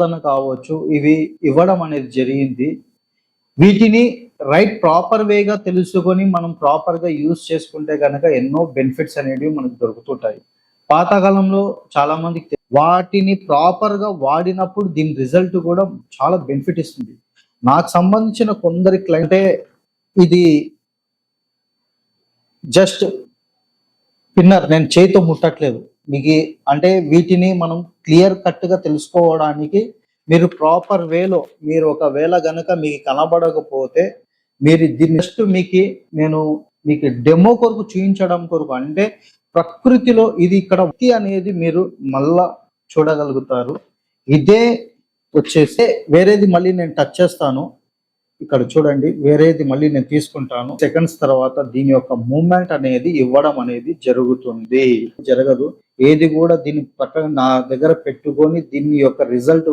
సాధన కావచ్చు ఇవి ఇవ్వడం అనేది జరిగింది. వీటిని రైట్ ప్రాపర్ వేగా తెలుసుకొని మనం ప్రాపర్గా యూస్ యూజ్ చేసుకుంటే కనుక ఎన్నో బెనిఫిట్స్ అనేవి మనకు దొరుకుతుంటాయి. పాతకాలంలో చాలా మందికి వాటిని ప్రాపర్గా వాడినప్పుడు దీని రిజల్ట్ కూడా చాలా బెనిఫిట్ ఇస్తుంది. నాకు సంబంధించిన కొందరి క్లయింటే ఇది జస్ట్ పిన్నర్ నేను చేతితో ముట్టట్లేదు. మీకు అంటే వీటిని మనం క్లియర్ కట్గా తెలుసుకోవడానికి మీరు ప్రాపర్ వేలో మీరు ఒకవేళ గనక మీకు కనబడకపోతే మీరు దీన్ని జస్ట్ మీకు నేను మీకు డెమో కొరకు చూపించడం కొరకు అంటే ప్రకృతిలో ఇది ఇక్కడ వ్యక్తి అనేది మీరు మళ్ళా చూడగలుగుతారు. ఇదే వచ్చేసి వేరేది మళ్ళీ నేను టచ్ చేస్తాను. ఇక్కడ చూడండి వేరేది మళ్ళీ నేను తీసుకుంటాను. సెకండ్స్ తర్వాత దీని యొక్క మూమెంట్ అనేది ఇవ్వడం అనేది జరుగుతుంది. జరగదు. ఏది కూడా దీన్ని పక్కన నా దగ్గర పెట్టుకొని దీని యొక్క రిజల్ట్